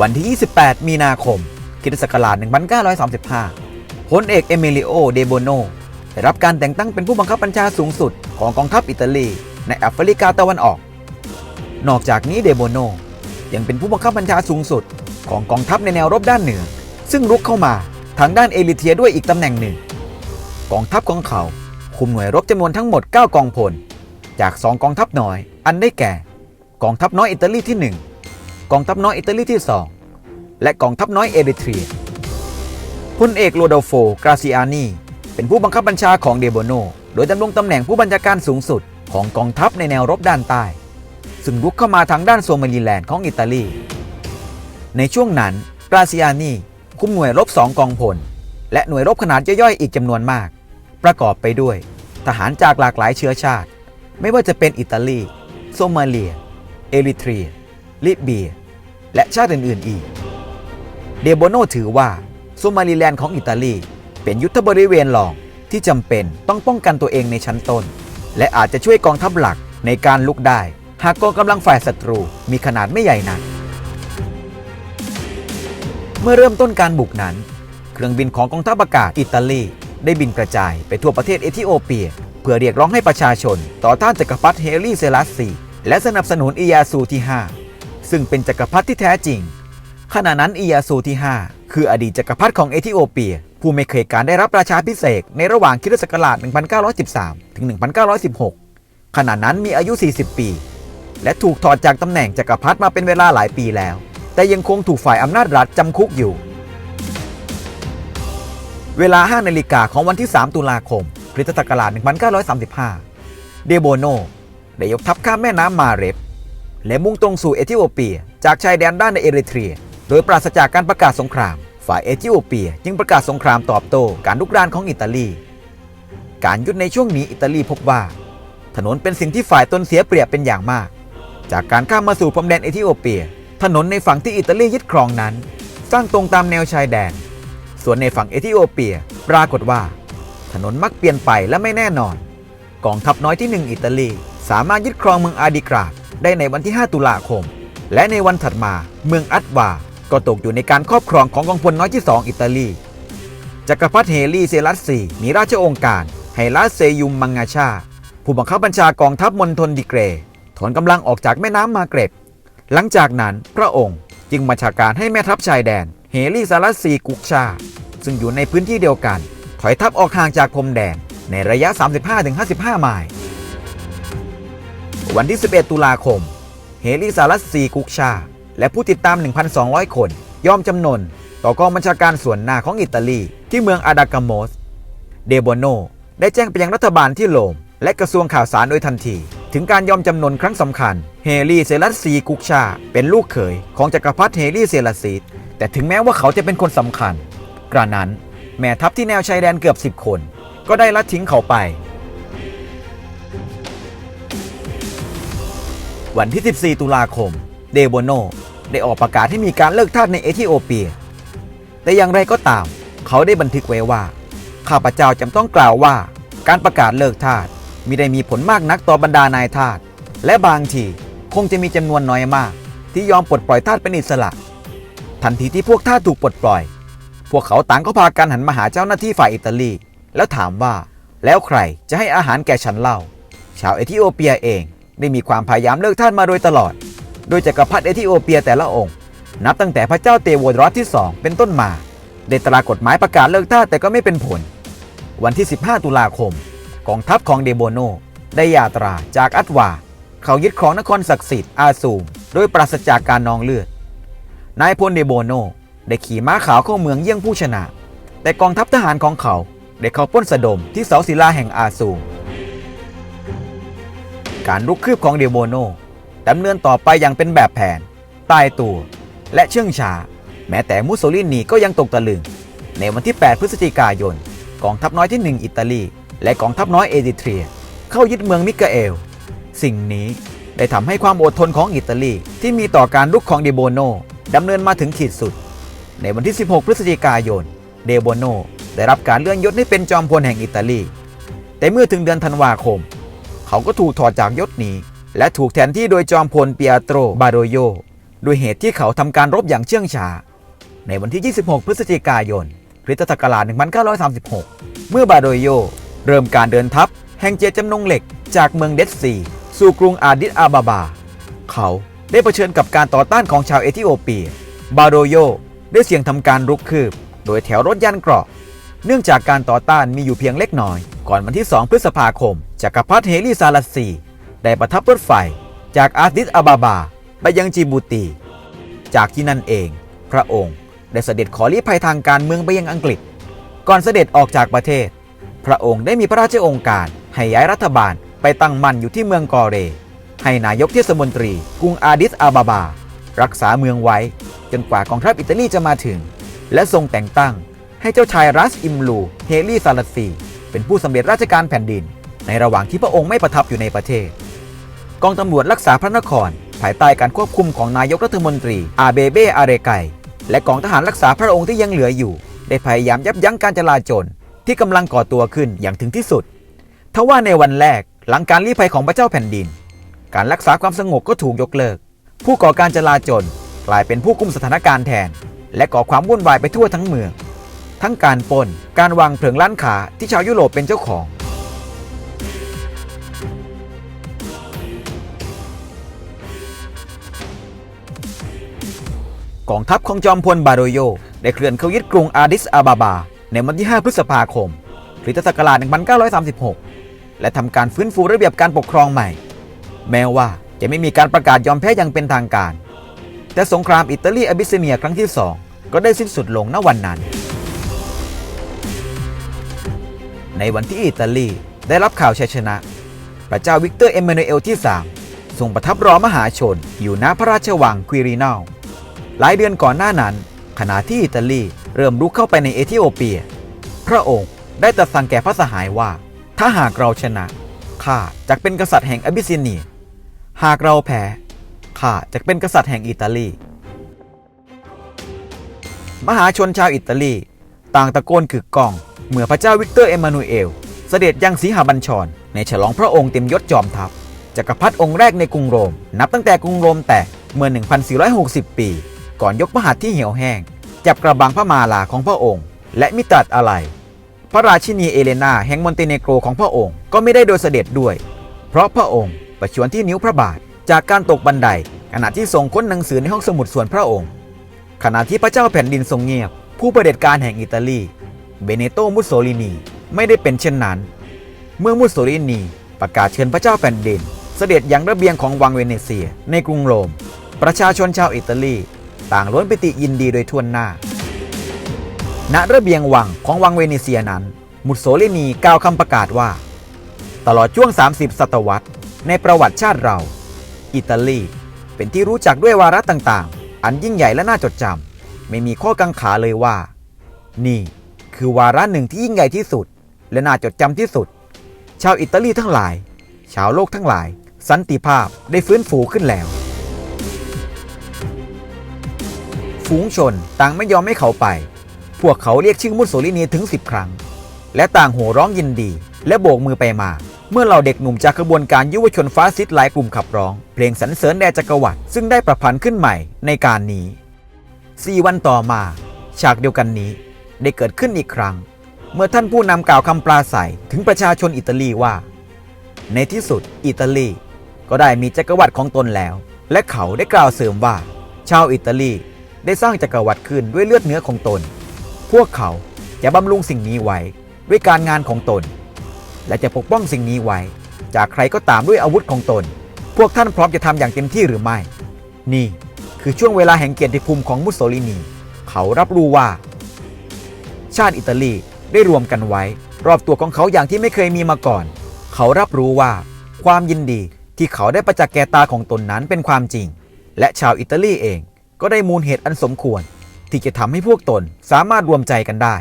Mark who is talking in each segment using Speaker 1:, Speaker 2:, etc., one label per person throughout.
Speaker 1: วันที่ 28 มีนาคมคิศักราช1935พลเอกเอมิลิโอ เดโบโนได้รับการแต่งตั้งเป็นผู้บังคับบัญชาสูงสุดของกองทัพอิตาลี ในแอฟริกาตะวันออก นอกจากนี้เดโบโนยังเป็นผู้บังคับบัญชาสูงสุด ของกองทัพในแนวรบด้านเหนือ ซึ่งรุกเข้ามาทางด้านเอริเทียด้วยอีกตำแหน่งหนึ่ง กองทัพของเขาคุมหน่วยรบจำนวนทั้งหมด 9 กองพล จาก 2 กองทัพน้อย อันได้แก่ กองทัพน้อยอิตาลีที่ 1 กองทัพน้อยอิตาลีที่ 2 และกองทัพน้อยเอริเทรียพลเอกโรโดโฟกราซิอานีเป็นผู้บังคับบัญชาของเดโบโน โดยดำรงตำแหน่งผู้บัญชาการสูงสุดของกองทัพในแนวรบด้านใต้ ซึ่งรุกเข้ามาทางด้านโซมาลีแลนด์ของอิตาลี ในช่วงนั้นกราซิอานีคุมหน่วยรบสองกองพล และหน่วยรบขนาดย่อยๆอีกจำนวนมาก ประกอบไปด้วย ทหารจากหลากหลายเชื้อชาติ ไม่ว่าจะเป็นอิตาลี โซมาเลีย เอริเทรีย ลิเบีย และชาติอื่น ๆ อีก เดโบโนถือว่าโซมาลีแลนด์ของอิตาลี เป็นยุทธบริเวณรองที่จำเป็นต้องป้องกันตัวเองในชั้นต้น และอาจจะช่วยกองทัพหลักในการลุกได้ หากกองกำลังฝ่ายศัตรูมีขนาดไม่ใหญ่นัก เมื่อเริ่มต้นการบุกนั้น เครื่องบินของกองทัพอากาศอิตาลี ได้บินกระจายไปทั่วประเทศเอธิโอเปีย เพื่อเรียกร้องให้ประชาชน ต่อต้านจักรพรรดิเฮลีเซลัสซีและสนับสนุนอิยาซูที่ 5 ซึ่งเป็นจักรพรรดิที่แท้จริง ขณะนั้นอิยาซูที่ 5 คืออดีตจักรพรรดิของเอธิโอเปีย ผู้ไม่เคยการได้รับราชาพิเศษในระหว่างคริสตศักราช 1913 ถึง 1916 ขณะนั้นมีอายุ 40 ปี และถูกถอดจากตำแหน่งจักรพรรดิมาเป็นเวลาหลายปีแล้ว แต่ยังคงถูกฝ่ายอำนาจรัฐจำคุกอยู่ เวลา 5 นาฬิกาของวันที่ 3 ตุลาคมคริสตศักราช 1935 เดโบโนได้ยกทัพข้ามแม่น้ำมาเรบ และมุ่งตรงสู่เอธิโอเปีย จากชายแดนด้านในเอริเทรีย โดยปราศจากการประกาศสงคราม ฝ่ายเอธิโอเปีย จึงประกาศสงครามตอบโต้การลุกรานของอิตาลี การยุดในช่วงนี้อิตาลีพบว่า ถนนเป็นสิ่งที่ฝ่ายตนเสียเปรียบเป็นอย่างมาก จากการข้ามมาสู่พรมแดนเอธิโอเปีย ถนนในฝั่งที่อิตาลียึดครองนั้นสร้างตรงตามแนวชายแดน ส่วนในฝั่งเอธิโอเปียปรากฏว่า ถนนมักเปลี่ยนไปและไม่แน่นอน กองทัพน้อยที่ 1 อิตาลี สามารถยึดครองเมืองอาดิกราด ได้ในวันที่ 5 ตุลาคม และในวันถัดมาเมืองอัตวา ก็ตกอยู่ในการครอบครองของกองพลน้อยที่ 2 อิตาลี จักรพรรดิเฮลีเซลัสซีมีราชองค์การไฮลาเซยุมมังงาชา ผู้บังคับบัญชากองทัพมณฑลดิเกร ถอนกำลังออกจากแม่น้ำมาเกรบหลังจากนั้นพระองค์จึงบัญชาการให้แม่ทัพชายแดน เฮลีซาลัสซีกุกชา ซึ่งอยู่ในพื้นที่เดียวกัน ถอยทัพออกห่างจากพรมแดนในระยะ 35-55 ไมล์ วันที่ 11 ตุลาคม เฮลิซาลัสซีกุกชา และผู้ติดตาม 1,200 คน ยอมจำนน ต่อกองบัญชาการส่วนหน้าของอิตาลีที่เมืองอาดากาโมสเดโบโนได้แจ้งไปยังรัฐบาลที่โรมและกระทรวงข่าวสารโดยทันที ถึงการยอมจำนนครั้งสำคัญ เฮลีเซลัสซีกุกชา เป็นลูกเขยของจักรพรรดิเฮลีเซลัสซีแต่ถึงแม้ว่าเขาจะเป็นคนสำคัญ กระนั้น แม่ทัพที่แนวชายแดนเกือบ 10 คน ก็ได้ละทิ้งเขาไป วันที่ 14 ตุลาคม เดโบโนได้ออกประกาศให้มีการเลิกทาสในเอธิโอเปีย แต่อย่างไรก็ตาม เขาได้บันทึกไว้ว่า ข้าพเจ้าจำต้องกล่าวว่า การประกาศเลิกทาสมิได้มีผลมากนักต่อบรรดานายทาสและบางทีคงจะมีจำนวนน้อยมาก ที่ยอมปลดปล่อยทาสเป็นอิสระ ทันทีที่พวกทาสถูกปลดปล่อย พวกเขาต่างก็พากันหันมาหาเจ้าหน้าที่ฝ่ายอิตาลี แล้วถามว่า แล้วใครจะให้อาหารแก่ฉันเล่า ชาวเอธิโอเปียเอง ได้มีความพยายามเลิกท่าสมาโดยตลอด โดยจักรพรรดิเอธิโอเปียแต่ละองค์ นับตั้งแต่พระเจ้าเตโวดรอสที่ 2 เป็นต้นมาได้ตรากฎหมายประกาศเลิกท่าสแต่ก็ไม่เป็นผล วันที่ 15 ตุลาคม กองทัพของเดโบโน ได้ยาตราจากอัตวา เขายึดครองนครศักดิ์สิทธิ์อาซูม โดยปราศจากการนองเลือด นายพลเดโบโนได้ขี่ม้าขาวเข้าเมืองเยี่ยงผู้ชนะ แต่กองทัพทหารของเขาได้เข้าป้นสะดมที่เสาศิลาแห่งอาซูม การลุกคืบของเดโบโนดำเนินต่อไปอย่างเป็นแบบแผน ตายตัว และเชื่องช้า แม้แต่มุสโสลินีก็ยังตกตะลึง ในวันที่ 8 พฤศจิกายน กองทัพน้อยที่ 1 อิตาลี และกองทัพน้อยเอริเทรีย เข้ายึดเมืองมิกาเอล สิ่งนี้ได้ทำให้ความอดทนของอิตาลีที่มีต่อการลุกของเดโบโนดำเนินมาถึงขีดสุด ในวันที่ 16 พฤศจิกายน เดโบโนได้รับการเลื่อนยศให้เป็นจอมพลแห่งอิตาลี แต่เมื่อถึงเดือนธันวาคม เขาก็ถูกถอดจากยศนี้ และถูกแทนที่โดยจอมพลเปียโตรบาโดโยด้วยเหตุที่เขาทำการรบอย่างเชื่องช้า ในวันที่ 26 พฤศจิกายนคริสตศักราช 1936 เมื่อบาโดโยเริ่มการเดินทัพแห่งเจตจำนงเหล็กจากเมืองเดดซี สู่กรุงอาดิสอาบาบา เขาได้เผชิญกับการต่อต้านของชาวเอธิโอเปีย บาโดโยได้เสี่ยงทำการรุกคืบ โดยแถวรถยันเกราะ เนื่องจากการต่อต้านมีอยู่เพียงเล็กน้อย ก่อนวันที่ 2 พฤษภาคม จักรพรรดิเฮลีซาลัสซี ได้ประทับรถไฟจากอาดิสอาบาบา ไปยังจิบูตี จากที่นั่นเอง พระองค์ได้เสด็จขอลี้ภัยทางการเมืองไปยังอังกฤษ ก่อนเสด็จออกจากประเทศ พระองค์ได้มีพระราชองค์การให้ย้ายรัฐบาลไปตั้งมั่นอยู่ที่เมืองกอเร ให้นายกเทศมนตรี กรุงอาดิสอาบาบา รักษาเมืองไว้ จนกว่ากองทัพอิตาลีจะมาถึง และทรงแต่งตั้งให้เจ้าชายรัสอิมลู เฮลีซาลัสซี เป็นผู้สำเร็จราชการแผ่นดิน ในระหว่างที่พระองค์ไม่ประทับอยู่ในประเทศ กองตำรวจรักษาพระนคร ภายใต้การควบคุมของนายกรัฐมนตรีอาเบเบอาเรไกและกองทหารรักษาพระองค์ที่ยังเหลืออยู่ ได้พยายามยับยั้งการจลาจลที่กำลังก่อตัวขึ้นอย่างถึงที่สุดทว่าในวันแรกหลังการลี้ภัยของพระเจ้าแผ่นดิน การรักษาความสงบก็ถูกยกเลิก ผู้ก่อการจลาจลกลายเป็นผู้กุมสถานการณ์แทน และก่อความวุ่นวายไปทั่วทั้งเมือง ทั้งการปนการวางเพลิงร้านขาที่ชาวยุโรปเป็นเจ้าของ กองทัพของจอมพลบาโดโย ได้เคลื่อนเข้ายึดกรุงอาดิสอาบาบา ในวันที่ 5 พฤษภาคมคริสตศักราช 1936 และทำการฟื้นฟูระเบียบการปกครองใหม่ แม้ว่าจะไม่มีการประกาศยอมแพ้อย่างเป็นทางการ แต่สงครามอิตาลีอบิสซิเนียครั้งที่2ก็ได้สิ้นสุดลงณวันนั้น ในวันที่อิตาลีได้รับข่าวชัยชนะ พระเจ้าวิกเตอร์เอมมานูเอลที่ 3 ทรงประทับรอมหาชนอยู่ณพระราชวังควิรินัล หลายเดือนก่อนหน้านั้น ขณะที่อิตาลีเริ่มรุกเข้าไปในเอธิโอเปีย พระองค์ได้ตรัสสั่งแก่พระสหายว่า ถ้าหากเราชนะข้าจะเป็นกษัตริย์แห่งอบิสซิเนีย หากเราแพ้ข้าจะเป็นกษัตริย์แห่งอิตาลี มหาชนชาวอิตาลี ต่างตะโกนกึกก้อง เมื่อพระเจ้าวิกเตอร์เอมมานูเอล เสด็จยังสีหบัญชร ในฉลองพระองค์เต็มยศจอมทัพจักรพรรดิองค์แรกในกรุงโรม นับตั้งแต่กรุงโรมแตกเมื่อ 1460 ปี ก่อนยกพระหัตถ์ที่เหี่ยวแห้ง จับกระบังพระมาลาของพระองค์ และมิตรัดอะไร พระราชินีเอเลนาแห่งมอนเตเนโกรของพระองค์ก็ไม่ได้โดยเสด็จด้วย เพราะพระองค์ประชวรที่นิ้วพระบาทจากการตกบันไดขณะที่ทรงค้นหนังสือในห้องสมุดส่วนพระองค์ ขณะที่พระเจ้าแผ่นดินทรงเงียบ ผู้ประเผด็จการแห่งอิตาลีเบเนโตมุสโซลินีไม่ได้เป็นเช่นนั้น เมื่อมุสโซลินีประกาศเชิญพระเจ้าแผ่นดิน เสด็จยังระเบียงของวังเวเนเซียในกรุงโรม ประชาชนชาวอิตาลี ต่างล้วนปิติยินดีโดยทั่วหน้า ณระเบียงวังของวังเวเนเซียนั้น มุสโซลินีกล่าวคำประกาศว่า ตลอดช่วง 30 ศตวรรษ ในประวัติชาติเรา อิตาลี เป็นที่รู้จักด้วยวาระต่างๆ อันยิ่งใหญ่และน่าจดจำไม่มีข้อกังขาเลยว่า นี่คือวาระหนึ่งที่ยิ่งใหญ่ที่สุด และน่าจดจำที่สุด ชาวอิตาลีทั้งหลาย ชาวโลกทั้งหลาย สันติภาพได้ฟื้นฟูขึ้นแล้ว ฝูงชนต่างไม่ยอมให้เขาไป พวกเขาเรียกชื่อมุสโสลินีถึง 10 ครั้ง และต่างโห่ร้องยินดี และโบกมือไปมา เมื่อเราเด็กหนุ่มจากขบวนการยุวชนฟาสซิสต์หลายกลุ่มขับร้อง เพลงสรรเสริญแด่จักรวรรดิซึ่งได้ประพันธ์ขึ้นใหม่ในการนี้4วันต่อมา ฉากเดียวกันนี้ได้เกิดขึ้นอีกครั้ง เมื่อท่านผู้นำกล่าวคำปราศัยถึงประชาชนอิตาลีว่า ในที่สุดอิตาลีก็ได้มีจักรวรรดิของตนแล้ว และเขาได้กล่าวเสริมว่า ชาวอิตาลี ได้สร้างจักรวรรดิขึ้นด้วยเลือดเนื้อของตน พวกเขาจะบำรุงสิ่งนี้ไว้ด้วยการงานของตน และจะปกป้องสิ่งนี้ไว้ จากใครก็ตามด้วยอาวุธของตน พวกท่านพร้อมจะทำอย่างเต็มที่หรือไม่ นี่คือช่วงเวลาแห่งเกียรติภูมิของมุสโสลินี เขารับรู้ว่า ชาติอิตาลีได้รวมกันไว้ รอบตัวของเขาอย่างที่ไม่เคยมีมาก่อน เขารับรู้ว่า ความยินดีที่เขาได้ประจักษ์แก่ตาของตนนั้นเป็นความจริง และชาวอิตาลีเอง ก็ได้มูลเหตุอันสมควร ที่จะทำให้พวกตนสามารถรวมใจกันได้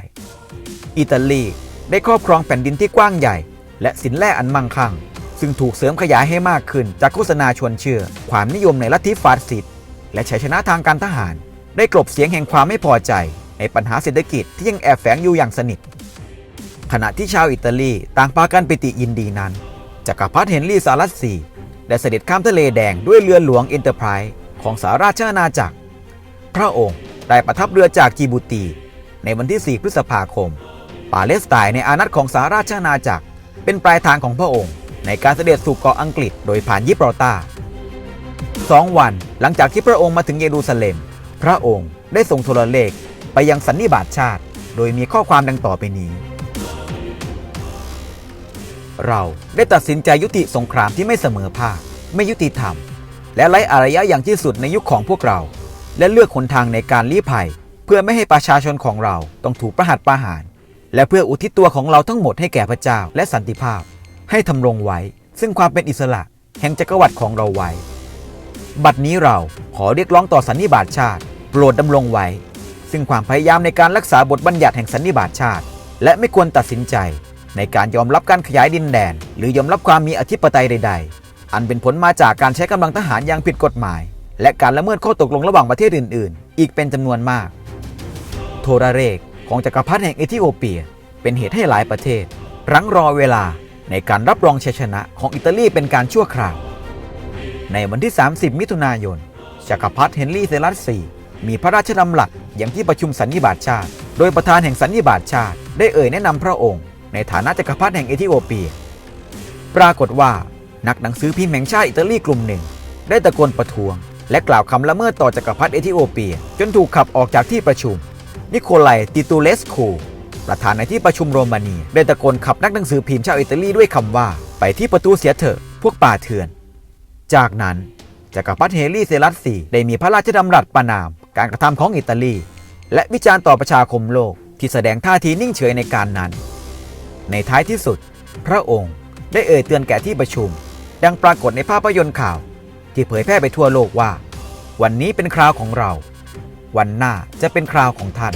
Speaker 1: อิตาลีได้ครอบครองแผ่นดินที่กว้างใหญ่ และสินแร่อันมั่งคั่ง ซึ่งถูกเสริมขยายให้มากขึ้นจากโฆษณาชวนเชื่อ ความนิยมในลัทธิฟาสซิสต์และชัยชนะทางการทหาร ได้กลบเสียงแห่งความไม่พอใจ ในปัญหาเศรษฐกิจที่ยังแอบแฝงอยู่อย่างสนิท ขณะที่ชาวอิตาลีต่างพากันปิติยินดีนั้นจักรพรรดิเฮนรี่ซาลัสซีได้เสด็จข้ามทะเลแดงด้วยเรือหลวงเอ็นเตอร์ไพรส์ของสาราชอาณาจักร พระองค์ได้ประทับเรือจากจีบูตี ในวันที่ 4 พฤษภาคม ปาเลสไตน์ในอาณาของสาราชอาณาจักร เป็นปลายทางของพระองค์ ในการเสด็จสู่เกาะอังกฤษโดยผ่านยิบรอตาสองวันหลังจากที่พระองค์มาถึงเยรูซาเล็ม พระองค์ได้ส่งโทรเลขไปยังสันนิบาตชาติ โดยมีข้อความดังต่อไปนี้ เราได้ตัดสินใจยุติสงครามที่ไม่เสมอภาค ไม่ยุติธรรม และไร้อารยะอย่างที่สุดในยุคของพวกเรา และเลือกหนทางในการลี้ภัย เพื่อไม่ให้ประชาชนของเราต้องถูกประหัตประหาร และเพื่ออุทิศตัวของเราทั้งหมดให้แก่พระเจ้าและสันติภาพ ให้ทำรงไว้ ซึ่งความเป็นอิสระ แห่งจักรวรรดิของเราไว้ บัดนี้เราขอเรียกร้องต่อสันนิบาตชาติ โปรดดำรงไว้ ซึ่งความพยายามในการรักษาบทบัญญัติแห่งสันนิบาตชาติ และไม่ควรตัดสินใจ ในการยอมรับการขยายดินแดน หรือยอมรับความมีอธิปไตยใด ๆ อันเป็นผลมาจากการใช้กำลังทหารอย่างผิดกฎหมาย และการละเมิดข้อตกลงระหว่างประเทศอื่น ๆ อีกเป็นจำนวนมาก โทรเรกของจักรพรรดิแห่งเอธิโอเปีย เป็นเหตุให้หลายประเทศ รั้งรอเวลาในการรับรองชัยชนะของอิตาลีเป็นการชั่วคราว ในวันที่ 30 มิถุนายนจักรพรรดิเฮนรี่เซลัสซีมีพระราชดำรัสอย่างที่ประชุมสันนิบาตชาติ โดยประธานแห่งสันนิบาตชาติ ได้เอ่ยแนะนำพระองค์ ในฐานะจักรพรรดิแห่งเอธิโอเปีย ปรากฏว่านักหนังสือพิมพ์แห่งชาติอิตาลีกลุ่มหนึ่ง ได้ตะโกนประท้วง และกล่าวคำละเมิดต่อจักรพรรดิเอธิโอเปีย จนถูกขับออกจากที่ประชุม นิโคลัยติตูเลสคูประธานในที่ประชุมโรมาเนียได้ตะโกนขับนักหนังสือพิมพ์ชาวอิตาลีด้วยคำว่า ไปที่ประตูเสียเถอะพวกป่าเถื่อน จากนั้นจักรพรรดิเฮลี่เซลัสซีได้มีพระราชดำรัสประนาม การกระทำของอิตาลี และวิจารณ์ต่อประชาคมโลกที่แสดงท่าทีนิ่งเฉยในการนั้น ในท้ายที่สุด พระองค์ได้เอ่ยเตือนแก่ที่ประชุม ดังปรากฏในภาพยนตร์ข่าว ที่เผยแพร่ไปทั่วโลกว่า วันนี้เป็นคราวของเรา วันหน้าจะเป็นคราวของท่าน